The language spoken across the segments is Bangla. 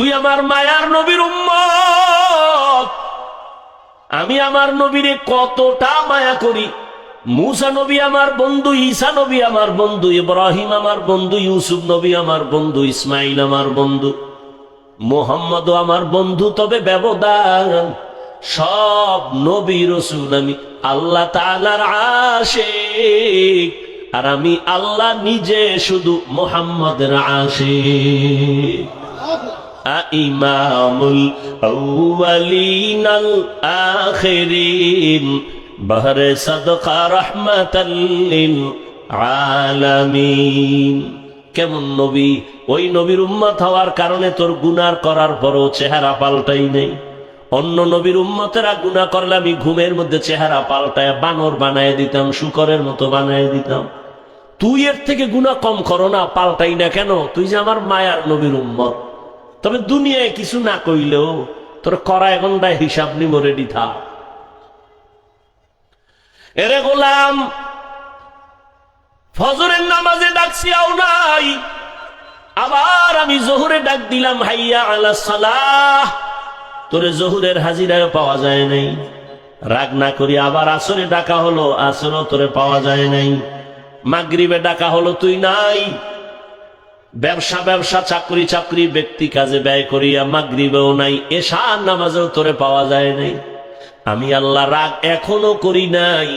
তুই আমার মায়ার নবীর উম্মত। আমি আমার নবীরে কতটা মায়া করি। মুসা নবী আমার বন্ধু, ঈসা নবী আমার বন্ধু, ইব্রাহিম আমার বন্ধু, ইউসুফ নবী আমার বন্ধু ইসমাইল আমার বন্ধু মোহাম্মদ আমার বন্ধু। তবে ব্যবধান সব নবী রসুল আমি, আল্লাহ তালার আসে আর আমি আল্লাহ নিজে শুধু মোহাম্মদের আসে ইমামুল আউয়ালিনাল আখিরিন, বহরে সদকা রহমাতাল্লিল আলামিন। কেমন নবী? ওই নবীর উম্মত হওয়ার কারণে তোর গুনার করার পরও চেহারা পাল্টাই নেই। অন্য নবীর উম্মতেরা গুনাহ করলে আমি ঘুমের মধ্যে চেহারা পাল্টায় বানর বানায় দিতাম, শুকরের মতো বানায় দিতাম। তুই এর থেকে গুনাহ কম করো না, পাল্টাই না কেন? তুই যে আমার মায়ার নবীর উম্মত। তবে দুনিয়ায় কিছু না কইলেও তোর করা এখন দায় হিসাব নিব রেডি থাক। এরে গোলাম, ফজরের নামাজে ডাকছি আও নাই। আবার আমি জহুরে ডাক দিলাম, হাইয়া আলা সালাহ। তোরে জহুরের হাজিরায় পাওয়া যায় নাই। রাগ না করি আবার আসরে ডাকা হলো, আসরও তোরে পাওয়া যায় নাই। মাগরিবে ডাকা হলো তুই নাই। ব্যবসা ব্যবসা, চাকরি চাকরি, ব্যক্তি কাজে ব্যয় করিয়া মাগরিবেও নাই এশা নামাজেও তোরে পাওয়া যায় নাই। আমি আল্লাহ রাগ এখনও করি নাই,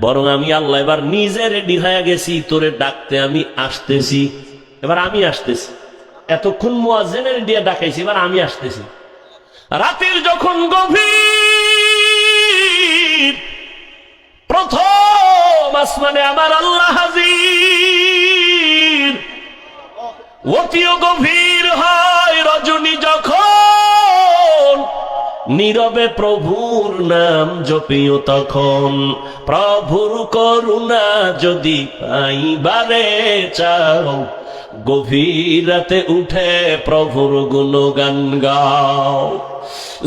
বরং আমি আল্লাহ এবার নিজে রেডি হয়ে গেছি, তোরে ডাকতে আমি আসতেছি। এবার আমি আসতেছি। এতক্ষণ মোয়াজেনের দিয়ে ডাকাইছি, এবার আমি আসতেছি। রাতের যখন গভীর, প্রথম আসমানে আমার আল্লাহ হাজির। অতিও গভীর হয় রজনী যখন। নীরবে প্রভুর নাম জপিও তখন। প্রভুর করুণা যদি পাইবারে চাও, গভীর রাতে উঠে প্রভুর গুণগান গাও।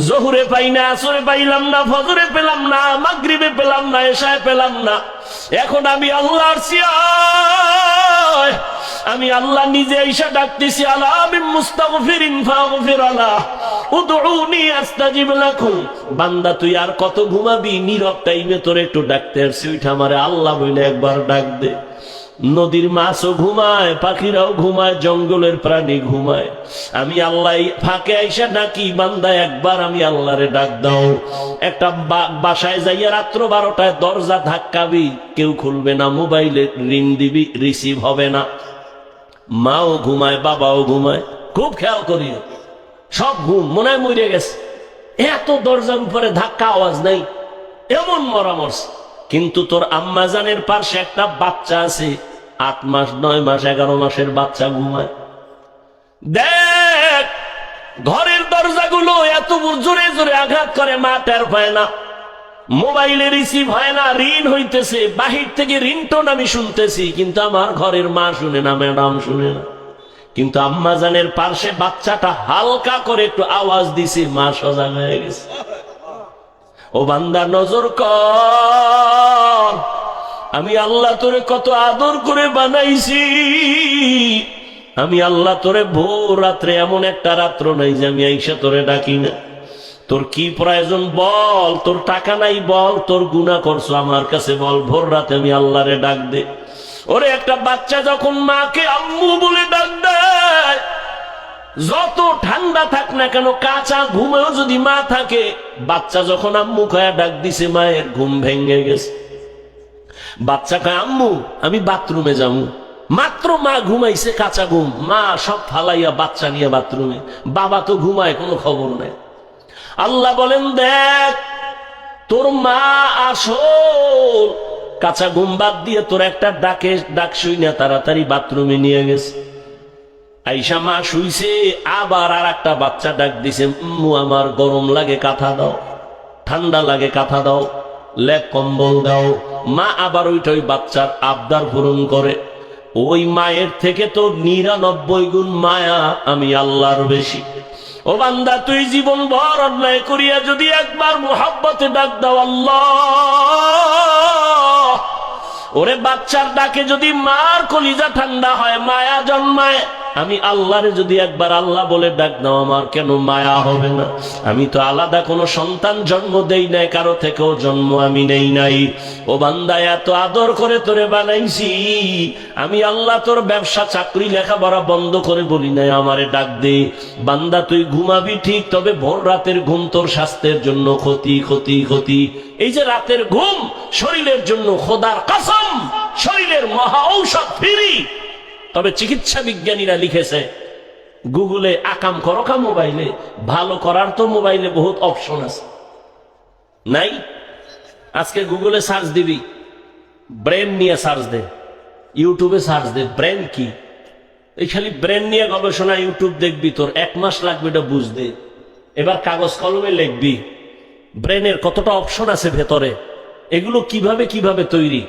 জহুরে পাই না, আসরে পাইলাম না, ফজরে পেলাম না, মাগরিবে পেলাম না, এশায় পেলাম না। এখন আমি আল্লাহর সিয়ায় আমি আল্লাহ নিজে ঈশা ডাকতেছি আল্লাহ আমি মুস্তাগফিরিন ফাগফির আলা উদউনি আস্তাজিব লাকুম। বান্দা, তুই আর কত ঘুমাবি? নীরব টাইমে তোর একটু ডাকতে ওইটা আমারে আল্লাহ বলে একবার ডাক দে। নদীর মাছও ঘুমায়, পাখিরাও ঘুমায়, জঙ্গলের প্রাণী ঘুমায়। আমি আল্লাহ ফাঁকে আইসা ডাকি, বান্দা, একবার আমি আল্লাহরে ডাক দাও। একটা বাসায় যাইয়া রাত্র বারোটায় দরজা ধাক্কাবি, কেউ খুলবে না, মোবাইলে রিং দিবি রিসিভ হবে না। মাও ঘুমায়, বাবাও ঘুমায়। খুব খেয়াল করিও, সব ঘুম মনে হয় মরে গেছে। এত দরজার উপরে ধাক্কা আওয়াজ নাই, এমন মরা মরছে। কিন্তু তোর আম্মাজানের পাশে একটা বাচ্চা আছে, আট মাস, নয় মাস, এগারো মাসের বাচ্চা ঘুমায়। দেখ, ঘরের দরজাগুলো এত জোরে জোরে আঘাত করে, মা টের পায় না। মোবাইলে রিসিভ হয় না, ঋণ হইতেছে। বাহির থেকে রিংটোন আমি শুনতেছি, কিন্তু আমার ঘরের মা শুনে না, ম্যাডাম শুনে না। কিন্তু আম্মাজানের পার্শ্বে বাচ্চাটা হালকা করে একটু আওয়াজ দিছে, মা সজাগ হয়ে গেছে। ও বান্দা, নজর কর। আমি আল্লাহ তোরে কত আদর করে বানাইছি। আমি আল্লাহ তোরে ভোর রাত্রে এমন একটা রাত্র নাই যে আমি আইসা তোরে ডাকি না। তোর কি প্রয়োজন বল? তোর টাকা নাই বল? তোর গুণা করছ আমার কাছে বল। ভোর রাতে আমি আল্লাহরে ডাক দে ওরে, একটা বাচ্চা যখন মাকে আম্মু বলে ডাক দেয়, যত ঠান্ডা থাক না কেন, কাঁচা ঘুমেও যদি মা থাকে, বাচ্চা যখন আম্মু খায়া ডাক দিছে, মায়ের ঘুম ভেঙে গেছে। বাচ্চা কয়, আম্মু, আমি বাথরুমে যাব। মাত্র মা ঘুমাইছে, কাঁচা ঘুম। মা সব ফালাইয়া বাচ্চা নিয়ে বাথরুমে। বাবা তো ঘুমায়, কোনো খবর নেই। আল্লাহ বলেন, দেখ, তোর মা আসল কাঁচা ঘুম বাদ দিয়ে তোর একটা ডাকে, ডাক শুই না, তাড়াতাড়ি বাথরুমে নিয়ে গেছে। আইসা মা শুইছে, আবার আর একটা বাচ্চা ডাক দিছে, উম্মু, আমার গরম লাগে, কাঁথা দাও, ঠান্ডা লাগে, কাঁথা দাও, লেপ, কম্বল দাও। মা আবার ওইটা ওই বাচ্চার আবদার পূরণ করে। ওই মায়ের থেকে তো নিরানব্বই গুণ মায়া আমি আল্লাহর বেশি। ও বান্দা, তুই জীবন ভর অন্যায় করিয়া যদি একবার মোহাব্বতে ডাক দাও ওরে বাচ্চার ডাকে যদি মার কলিজা ঠান্ডা হয়, মায়া জন্মায়। আমি আল্লাহরে যদি একবার আল্লাহ বলে ডাক দাও, আমার কেন মায়া হবে না? আমি তো আলাদা কোনো সন্তান জন্ম দেই নাই, কারও থেকেও জন্ম আমি নেই নাই। ও বান্দা, এত আদর করে তোরে বানাইছি, আমি আল্লাহ তোর ব্যবসা, চাকরি, লেখাপড়া বন্ধ করে বলি নাই, আমারে ডাক দে। বান্দা, তুই ঘুমাবি ঠিক, তবে ভোর রাতের ঘুম তোর স্বাস্থ্যের জন্য ক্ষতি ক্ষতি ক্ষতি। এই যে রাতের ঘুম, শরীরের জন্য খোদার কসম, শরীরের মহা ঔষধ ফিরি। তবে চিকিৎসা বিজ্ঞানীরা লিখেছে, গুগলে আকাম করো কা মোবাইলে, ভালো করার তো মোবাইলে বহুত অপশন আছে। নাই? আজকে গুগলে সার্চ দিবি, ব্রেন নিয়ে সার্চ দে, ইউটিউবে সার্চ দে, ব্রেন কি? এই খালি ব্রেন নিয়ে গবেষণা, ইউটিউব দেখবি তোর, এক মাস লাগবে এটা বুঝতে। এবার কাগজ কলমে লিখবি, ব্রেনের কতটা অপশন আছে ভেতরে, এগুলো কীভাবে কীভাবে তৈরি?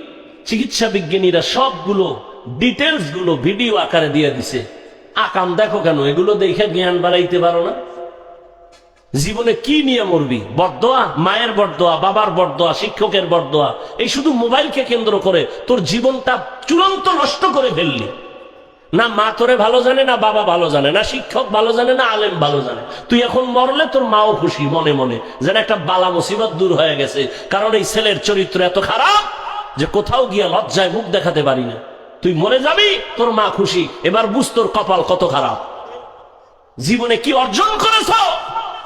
চিকিৎসা বিজ্ঞানীরা সবগুলো ডিটেলসগুলো ভিডিও আকারে দিয়ে দিছে। আকাম দেখো কেন? এগুলো দেখে জ্ঞান বাড়াইতে পারো না? জীবনে কি নিয়ে মরবি? বরদোয়া মায়ের বরদোয়া বাবার বরদোয়া শিক্ষকের বরদোয়া এই শুধু মোবাইলকে কেন্দ্র করে তোর জীবনটা চূড়ান্ত নষ্ট করে ফেললি। না মা তোরে ভালো জানে, না বাবা ভালো জানে, না শিক্ষক ভালো জানে, না আলেম ভালো জানে। তুই এখন মরলে তোর মাও খুশি, মনে মনে, যেন একটা বালা মুসিবত দূর হয়ে গেছে। কারণ এই ছেলের চরিত্র এত খারাপ যে কোথাও গিয়া লজ্জায় মুখ দেখাতে পারি না। তুই মরে যাবি, তোর মা খুশি। এবার বুঝ তোর কপাল কত খারাপ। জীবনে কি অর্জন করেছ?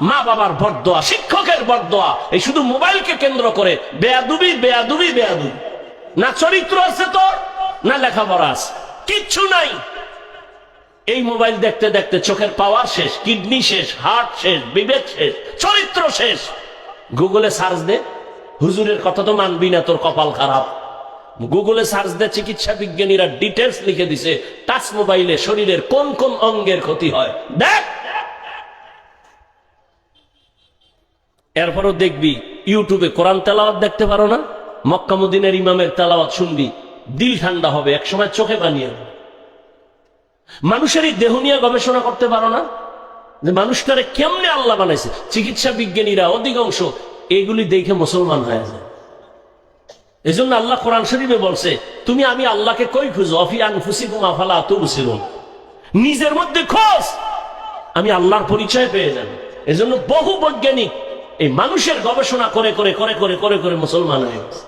মা বাবার বরদোয়া, শিক্ষকের বরদোয়া। এই শুধু মোবাইলকে কেন্দ্র করে বেয়াদুবি বেয়াদুবি বেয়াদুবি। না চরিত্র আছে তোর, না লেখাপড়া আছে। কিচ্ছু নাই। এই মোবাইল দেখতে দেখতে চোখের পাওয়ার শেষ, কিডনি শেষ, হার্ট শেষ, বিবেক শেষ, চরিত্র শেষ। গুগলে সার্চ দে, হুজুরের কথা তো মানবি না, তোর কপাল খারাপ। গুগলে সার্চ দে চিকিৎসা বিজ্ঞানীরা ডিটেলস লিখে দিছে, টাচ মোবাইলে শরীরের কোন কোন অঙ্গের ক্ষতি হয়। দেখ! এরপরও দেখবি, ইউটিউবে কোরআন তেলাওয়াত দেখতে পারো না? মক্কামুদ্দিনের ইমামের তেলাওয়াত শুনবি, দিল ঠান্ডা হবে, একসময় চোখে বানিয়ে মানুষের এই দেহ নিয়ে গবেষণা করতে পারো না? যে মানুষটারে কেমনে আল্লাহ বানাইছে? চিকিৎসা বিজ্ঞানীরা অধিকাংশ এগুলি দেখে মুসলমান হয়ে যায়। এজন্য আল্লাহ কোরআন শরীফে বলছে, তুমি আমি আল্লাহকে কই খুঁজো? অফি আনফুসিকুম আফালা তুবসিরুন। নিজের মধ্যে খোঁজ। আমি আল্লাহর পরিচয় পেয়ে যাব। এজন্য বহু বৈজ্ঞানিক এই মানুষের গবেষণা করে করে করে করে করে করে মুসলমান হয়ে গেছে।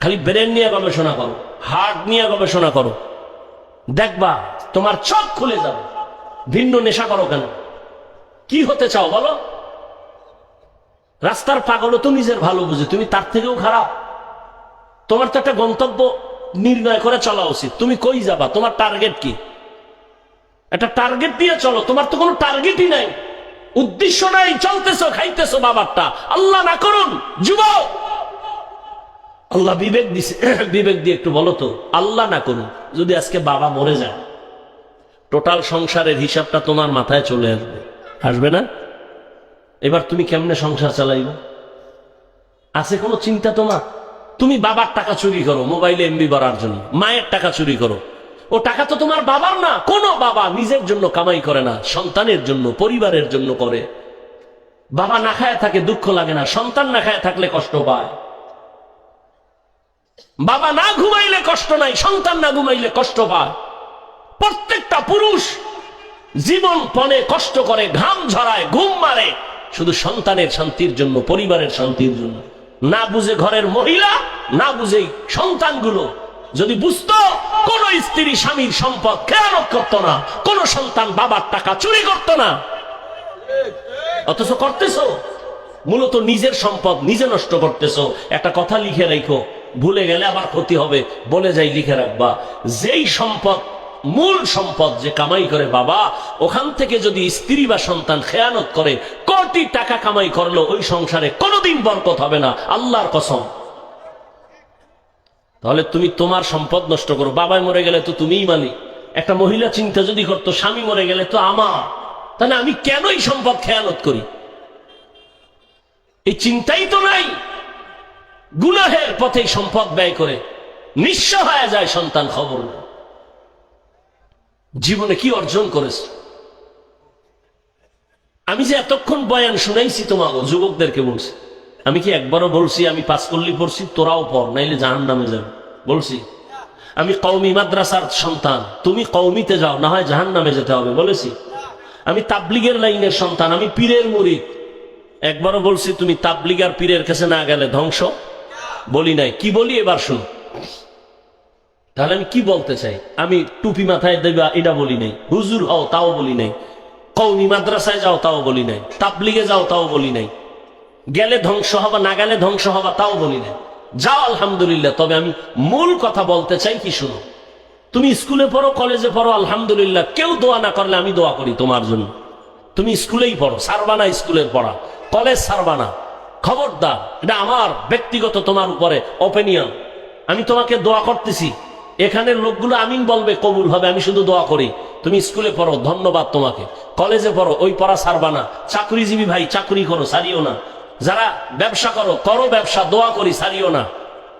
খালি ব্রেন নিয়ে গবেষণা করো, হার্ট নিয়ে গবেষণা করো। দেখবা, তোমার চোখ খুলে যাবে। ভিন্ন নেশা করো কেন? কি হতে চাও বলো? রাস্তার পাগলও তো নিজের ভালো বুঝে, তুমি তার থেকেও খারাপ। তোমার তো একটা গন্তব্য নির্ণয় করে চলা উচিত। তুমি কই যাবা? তোমার টার্গেট কি? একটা টার্গেট দিয়ে চলো। তোমার তো কোনো টার্গেটই নাই। উদ্দেশ্য নাই। চলতেছো, খাইতেছো বাবারটা। আল্লাহ না করুন, যুবক! আল্লাহ বিবেক দিছে। বিবেক দিয়ে একটু বলো তো। আল্লাহ না করুন, যদি আজকে বাবা মরে যায় টোটাল সংসারের হিসাবটা তোমার মাথায় চলে আসবে। আসবে না? এবার তুমি কেমনে সংসার চালাইবে? আছে কোনো চিন্তা তোমার? তুমি বাবার টাকা চুরি করো, মোবাইলে এমবি বাড়ার জন্য। মায়ের টাকা চুরি করো। ও টাকা তো তোমার বাবার না। কোনো বাবা নিজের জন্য কামাই করে না, সন্তানের জন্য, পরিবারের জন্য করে। বাবা না খায় থাকে, দুঃখ লাগে না। সন্তান না খায় থাকলে কষ্ট পায়। বাবা না ঘুমাইলে কষ্ট নাই, সন্তান না ঘুমাইলে কষ্ট পায়। প্রত্যেকটা পুরুষ জীবন পণে কষ্ট করে, ঘাম ঝরায়, ঘুম মারে। শুধু সন্তানের শান্তির জন্য, পরিবারের শান্তির জন্য। না বুঝে ঘরের মহিলা, না বুঝে সন্তানগুলো। যদি বুঝতো, কোন স্ত্রী স্বামীর সম্পদ খেয়ানত করতো না, কোন সন্তান বাবার টাকা চুরি করতো না। অথচ করতেছো। মূলত নিজের সম্পদ নিজে নষ্ট করতেছ। একটা কথা লিখে রাখো। ভুলে গেলে আবার ক্ষতি হবে। বলে যাই লিখে রাখবা। যেই সম্পদ মূল সম্পদ যে কামাই করে বাবা, ওখান থেকে যদি স্ত্রী বা সন্তান খেয়ানত করে, কোটি টাকা কামাই করল, ওই সংসারে কোনোদিন বরকত হবে না। আল্লাহর কসম। তাহলে তুমি তোমার সম্পদ নষ্ট করো। বাবাই মরে গেলে তো তুমিই মালিক। একটা মহিলা চিন্তা যদি করতো, স্বামী মরে গেলে তো আমার। তাহলে আমি কেনই সম্পদ খেয়ালত করি? এই চিন্তাই তো নাই। গুনাহের পথে সম্পদ ব্যয় করে নিঃস্ব হয়ে যায় সন্তান খবর। নেই। জীবনে কি অর্জন করেছ? আমি যে এতক্ষণ বয়ান শুনাইছি তোমাকে যুবকদেরকে বলছি। আমি কি একবারও বলছি, আমি পাঁচ কল্লি পড়ছি, তোরাও পড়, নাইলে জাহান নামে যাবে। বলছি, আমি কৌমি মাদ্রাসার সন্তান, তুমি কৌমিতে যাও, না হয় জাহান নামে যেতে হবে, বলেছি। আমি তাবলিগের লাইনের সন্তান, আমি পীরের মুরিদ। একবারও বলছি, তুমি তাবলিগ আর পীরের কাছে না গেলে ধ্বংস। বলি নাই, কি বলি এবার শুন? তাহলে আমি কি বলতে চাই? আমি টুপি মাথায় দেবা, এটা বলি নাই। হুজুর হও, তাও বলি নাই। কৌমি মাদ্রাসায় যাও, তাও বলি নাই। তাবলিগে যাও, তাও বলি নাই। গেলে ধ্বংস হবা, না গেলে ধ্বংস হবা, তাও বলি নাই। যাও, আলহামদুলিল্লাহ। তবে আমি মূল কথা বলতে চাই কি শুনো? তুমি স্কুলে পড়ো, কলেজে পড়ো, আলহামদুলিল্লাহ। কেউ দোয়া না করলে আমি দোয়া করি তোমার জন্য। তুমি স্কুলেই পড়ো, সারবানা স্কুলের পড়া। কলেজ সারবানা। খবরদার, এটা আমার ব্যক্তিগত তোমার উপরে ওপিনিয়ন আমি তোমাকে দোয়া করতেছি। এখানের লোকগুলো আমিন বলবে, কবুল হবে, আমি শুধু দোয়া করি। তুমি স্কুলে পড়ো, ধন্যবাদ তোমাকে। কলেজে পড়ো, ওই পড়া সারবানা চাকরিজীবী ভাই, চাকরি করো সারিও না। যারা ব্যবসা করো করো ব্যবসা, দোয়া করি সারিও না।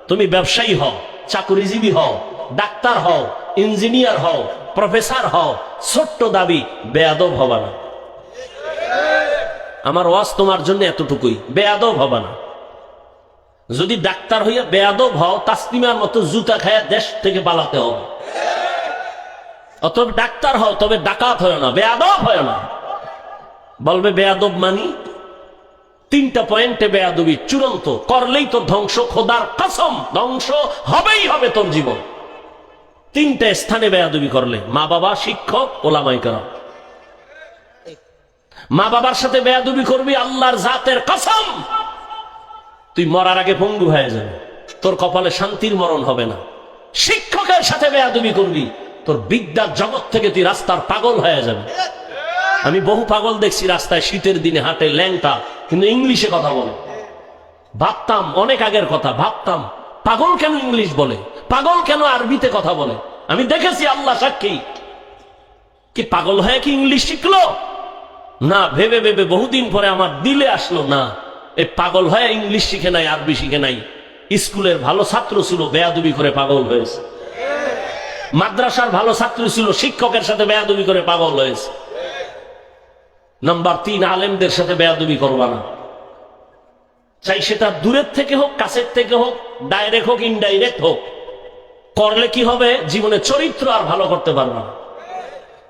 তুমি ব্যবসায়ী হও, চাকরিজীবী হও, ডাক্তার হও, ইঞ্জিনিয়ার হও, প্রফেসর হও, ছোট্ট দাবি, বেয়াদব হবা না। আমার ওয়াজ তোমার জন্য এতটুকুই, বেয়াদব হবা না। যদি ডাক্তার হইয়া বেয়াদব হও, তাসলিমার মতো জুতা খায়া দেশ থেকে পালাতে হবে। অতএব ডাক্তার হও, তবে ডাকাত হয় না, বেয়াদব হয় না। বলবে বেয়াদব মানি? তিনটা পয়েন্টে বেয়াদবি চূড়ান্ত, করলেই তোর ধ্বংস, খোদার কসম, ধ্বংস হবেই হবে তোর জীবন। তিনটা স্থানে বেয়াদবি করলে, মা বাবা, শিক্ষক, ওলামাই করা মা বাবার সাথে বেয়াদবি করবি, আল্লাহর জাতের কসম। তুই মরার আগে পঙ্গু হয়ে যাবে। তোর কপালে শান্তির মরণ হবে না। শিক্ষকের সাথে বেয়াদবি করবি। তোর বিদ্যার জগৎ থেকে তুই রাস্তার পাগল হয়ে যাবে। আমি বহু পাগল দেখছি রাস্তায় শীতের দিনে হাঁটে ল্যাংটা, কিন্তু ইংলিশে কথা বলে। ভাবতাম, অনেক আগের কথা, ভাবতাম, পাগল কেন ইংলিশ বলে? পাগল কেন আরবিতে কথা বলে? আমি দেখেছি আল্লাহ সাক্ষী। কি পাগল হয়ে কি ইংলিশ শিখলো? না, ভেবে ভেবে বহুদিন পরে আমার দিলে আসলো না। এই পাগল হয়ে ইংলিশ শিখে নাই, আরবি শিখে নাই। স্কুলের ভালো ছাত্র ছিল, বেয়াদবি করে পাগল হয়েছে। মাদ্রাসার ভালো ছাত্র ছিল, শিক্ষকের সাথে বেয়াদবি করে পাগল হয়েছে। নাম্বার তিন, আলেমদের সাথে বেয়াদবি করবা না। চাই সেটা দূরের থেকে হোক, কাছের থেকে হোক ডাইরেক্ট হোক ইনডাইরেক্ট হোক। করলে কি হবে? জীবনে চরিত্র আর ভালো করতে পারবা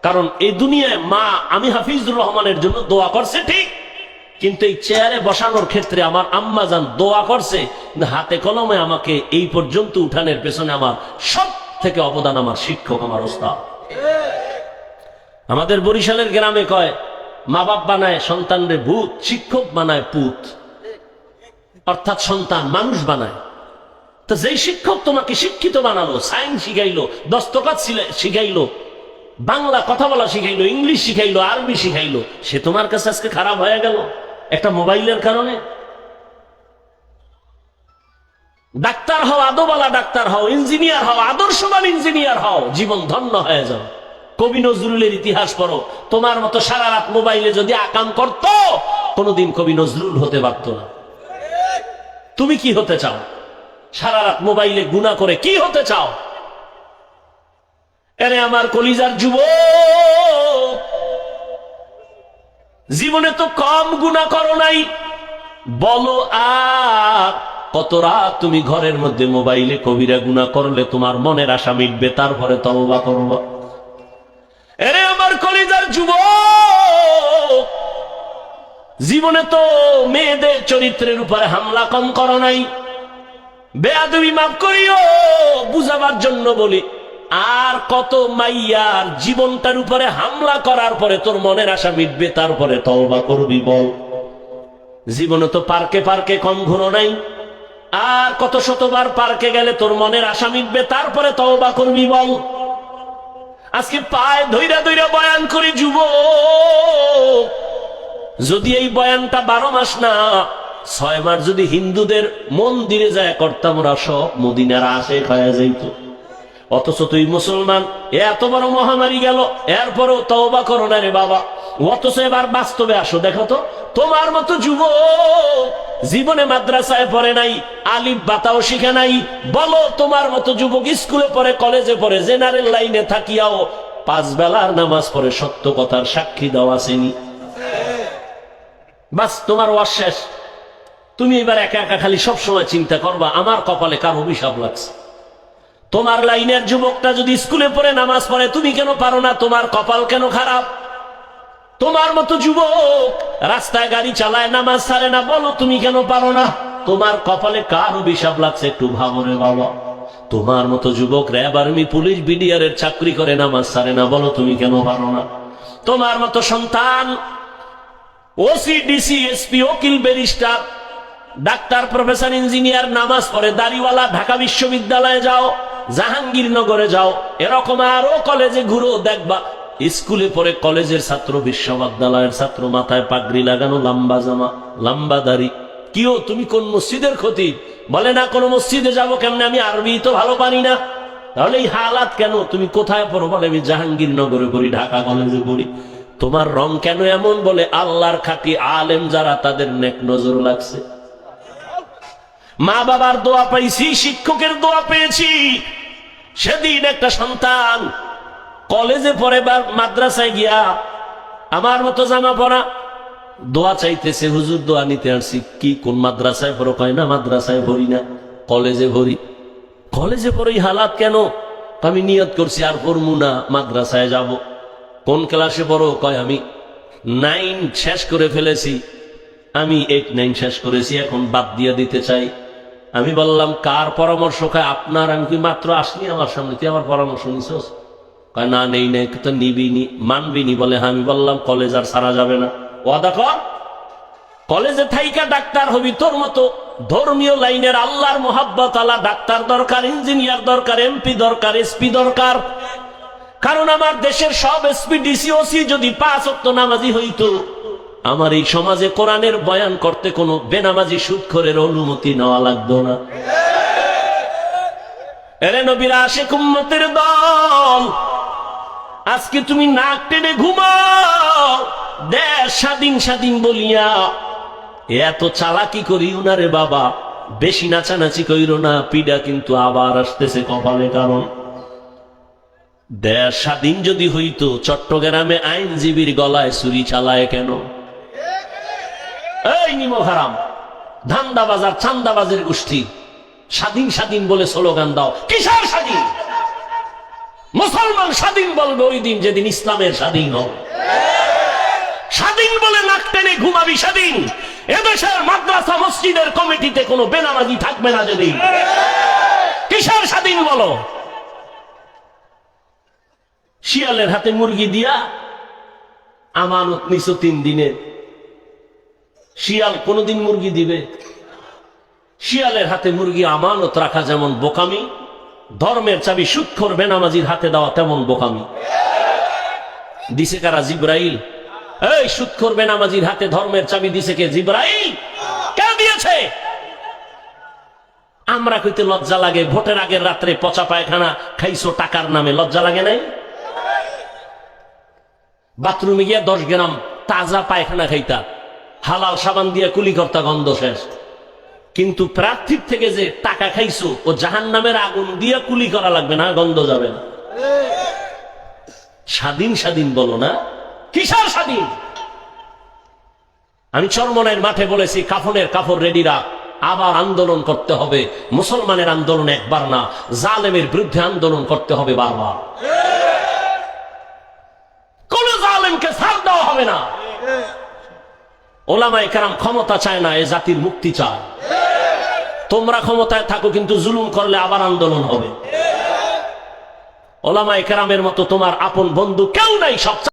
কারণ এই দুনিয়ায় মা আমি হাফিজুর রহমানের জন্য দোয়া করছে, ঠিক কিন্তু এই চেয়ারে বসানোর ক্ষেত্রে আমার আম্মা যান দোয়া করছে, হাতে কলমে আমাকে এই পর্যন্ত উঠানের পেছনে আমার সব থেকে অবদান আমার শিক্ষক, আমার ওস্তাদ। আমাদের বরিশালের গ্রামে কয় মা বাপ বানায়, সন্তানরে ভূত, শিক্ষক বানায় পুত। অর্থাৎ সন্তান মানুষ বানায়। তো যেই শিক্ষক তোমাকে শিক্ষিত বানালো, সায়েন্স শিখাইলো দস্তকাত শিখাইলো, বাংলা কথা বলা শিখাইলো, ইংলিশ শিখাইলো, আরবি শিখাইলো, সে তোমার কাছে আজকে খারাপ হয়ে গেল? মোবাইলের কারণে। ডাক্তার হও, আদোবালা ডাক্তার হও, ইঞ্জিনিয়ার হও, আদর্শবান ইঞ্জিনিয়ার হও, জীবন ধন্য হয়ে যাও। কবি নজরুলের ইতিহাস পড়ো, তোমার মতো সারা রাত মোবাইলে যদি আকাম করতো, কোনোদিন কবি নজরুল হতে পারতো না। তুমি কি হতে চাও? সারা রাত মোবাইলে গুণা করে কি হতে চাও? এরে আমার কলিজার যুব জীবনে তো কম গুণা করো নাই। বলো, আর কত রাত তুমি ঘরের মধ্যে মোবাইলে কবিরা গুণা করলে তোমার মনের আশা মিটবে, তারপরে তওবা করব। এরে আমার কলিজার যুব জীবনে তো মেয়েদের চরিত্রের উপরে হামলা কম করো নাই। বেয়াদবি মাফ করিও, বুঝাবার জন্য বলি। আর কত মাইয়ার জীবনটার উপরে হামলা করার পরে তোর মনের আশা মিটবে তারপরে তওবা করবি বল। জীবনে তো পার্কে পার্কে কম ঘুরো নাই। আর কত শতবার পার্কে গেলে তোর মনের আশা মিটবে তারপরে তওবা করবি বল। আজকে পায়ে ধৈরা ধৈরা বয়ান করি যুব যদি এই বয়ানটা বারো মাস না, ছয় মাস যদি হিন্দুদের মন মন্দিরে যায় করতাম ওরা সব মদিনার আসে খায়া যাইত। অথচ তুই মুসলমান এত বড় মহামারী গেল, এরপরেও তওবা করো না রে বাবা। অথচ এবার বাস্তবে আসো, দেখো তো, তোমার মতো যুব জীবনে মাদ্রাসায় পড়ে নাই আলিফ বাতাও শিখে নাই, বলো তোমার মতো যুবক স্কুলে পড়ে, কলেজে পড়ে, জেনারেল লাইনে থাকিয়াও পাঁচ বেলার নামাজ পড়ে, সত্য কথার সাক্ষী দেওয়া আসেনি। বাস, তোমার ওয়াজ শেষ। তুমি এবার একা একা খালি সবসময় চিন্তা করবা, আমার কপালে কার অভিশাপ লাগছে? তোমার লাইনের যুবকটা যদি স্কুলে পড়ে নামাজ পড়ে, তুমি কেন পারো না? তোমার কপাল কেন খারাপ? তোমার মতো যুবক রাস্তায় গাড়ি চালায়, নামাজ ছাড়ে না, বলো তুমি কেন পারো না? তোমার কপালে কার অভিশাপ লাগছে একটু ভাবো রে বাবা। তোমার মতো যুবক র্যাব আর্মি, পুলিশ, বিডিআর এর চাকরি করে, নামাজ ছাড়ে না, বলো তুমি কেন পারো না? তোমার মতো সন্তান ওসি ডিসি এসপি ওকিল ব্যারিস্টার, ডাক্তার, প্রফেসর, ইঞ্জিনিয়ার, নামাজ পড়ে, দাড়িওয়ালা, ঢাকা বিশ্ববিদ্যালয়ে যাও। জাহাঙ্গীরনগরে যাও। এরকম আরও কলেজে ঘুরো, দেখবা। স্কুলে পড়ে কলেজের ছাত্র বিশ্ববিদ্যালয়ের ছাত্র, মাথায় পাগড়ি লাগানো, লম্বা জামা, লম্বা দাড়ি। কিও, তুমি কোন মসজিদের ক্ষতি? বলে, না, কোন মসজিদে যাব কেমনে? আমি আরবি তো ভালো পারি না। তাহলে এই হালাত কেন? তুমি কোথায় পড়ো? বলে, আমি জাহাঙ্গীরনগরে পড়ি, ঢাকা কলেজে পড়ি। তোমার রং কেন এমন? বলে, আল্লাহর খাটি আলেম যারা, তাদের নেক নজর লাগছে। মা বাবার দোয়া পাইছি, শিক্ষকের দোয়া পেয়েছি। সেদিন একটা সন্তান কলেজে পড়ে বা মাদ্রাসায় গিয়া আমার মতো জামা পরা দোয়া চাইতেছে, হুজুর, দোয়া নিতে আসছি। কি, কোন মাদ্রাসায় পড়ো? কয় না, মাদ্রাসায় ভরি না, কলেজে ভরি কলেজে পড়ে হালাত কেন? আমি নিয়ত করছি, আর পড়মু না, মাদ্রাসায় যাব। কোন ক্লাসে পড়ো? কয়, আমি নাইন শেষ করে ফেলেছি। আমি এইট নাইন শেষ করেছি, এখন বাদ দিয়ে দিতে চাই। আমি বললাম কার পরামর্শ? খায় আপনার আমি কি মাত্র আসনি আমার সামনে? তুই আমার পরামর্শ নিছস? কয় না নেই নেই তো নিবিনি মানবিনি বলে। হ্যাঁ, আমি বললাম কলেজ আর সারা যাবে না। ওয়াদা কর। কলেজে থাইকা ডাক্তার হবি তোর মতো। ধর্মীয় লাইনের আল্লাহর মোহাব্বত আল্লাহ ডাক্তার দরকার ইঞ্জিনিয়ার দরকার এমপি দরকার এসপি দরকার। কারণ আমার দেশের সব এসপি ডিসিওসি যদি পাঁচ অক্ট নামাজি হইতো আমার এই সমাজে কোরআনের বয়ান করতে কোনো বেনামাজি সুৎখরের অনুমতি নেওয়া লাগতো না। এরে নবীর আসে কুম্মতের দল, আজকে তুমি নাক টেনে ঘুমাও, দেশ স্বাধীন স্বাধীন বলিয়া। এত চালাকি করি উনারে বাবা, বেশি নাচানাচি কইর না, পিডা কিন্তু আবার আসতেছে কপালে কারণ। দেশ স্বাধীন যদি হইতো, চট্টগ্রামে আইনজীবীর গলায় ছুরি চালায় কেন? এই নিমো হারাম চান্দাবাজের গোষ্ঠী, স্বাধীন স্বাধীন বলে স্লোগান দাও। স্বাধীন? মুসলমান স্বাধীন বলবে ওই দিন যেদিন ইসলামের স্বাধীন স্বাধীন বলে নাক টেনে ঘুমাবি স্বাধীন এদেশের মাদ্রাসা মসজিদের কমিটিতে কোনো বেনামাজি থাকবে না যদি কিসের স্বাধীন বলো? শিয়ালের হাতে মুরগি দিয়া আমানত নিছো তিন দিনে শিয়াল কোনদিন মুরগি দিবে? শিয়ালের হাতে মুরগি আমানত রাখা যেমন বোকামি, ধর্মের চাবি সুৎখর বেনামাজির হাতে দেওয়া তেমন বোকামি। দিছে কারা জিব্রাইল? এই সুৎখর বেনামাজির হাতে ধর্মের চাবি দিছে কে জিব্রাইল? কে দিয়েছে? আমরা কইতে লজ্জা লাগে, ভোটের আগের রাত্রে পচা পায়খানা খাইছো টাকার নামে, লজ্জা লাগে নাই? বাথরুমে গিয়ে দশ গ্রাম তাজা পায়খানা খাইতা। হালাল সাবান দিয়ে কুলি কর্তা গন্ধ শেষ। কিন্তু প্রার্থীর থেকে যে টাকা খাইছো, ও জাহান নামের আগুন দিয়ে কুলি করা লাগবে না, গন্ধ যাবে না। স্বাধীন স্বাধীন বলো না। কিসের স্বাধীন? আমি চরমনের মাঠে বলেছি, কাফনের কাফর রেডি রাখ। আবার আন্দোলন করতে হবে। মুসলমানের আন্দোলন একবার না, জালেমের বিরুদ্ধে আন্দোলন করতে হবে বারবার। কোন জালেমকে ছাড় দেওয়া হবে না। ওলামাই কারাম ক্ষমতা চায় না, এ জাতির মুক্তি চায়। তোমরা ক্ষমতায় থাকো, কিন্তু জুলুম করলে আবার আন্দোলন হবে। ওলামাই কারামের মতো তোমার আপন বন্ধু কেউ নাই সব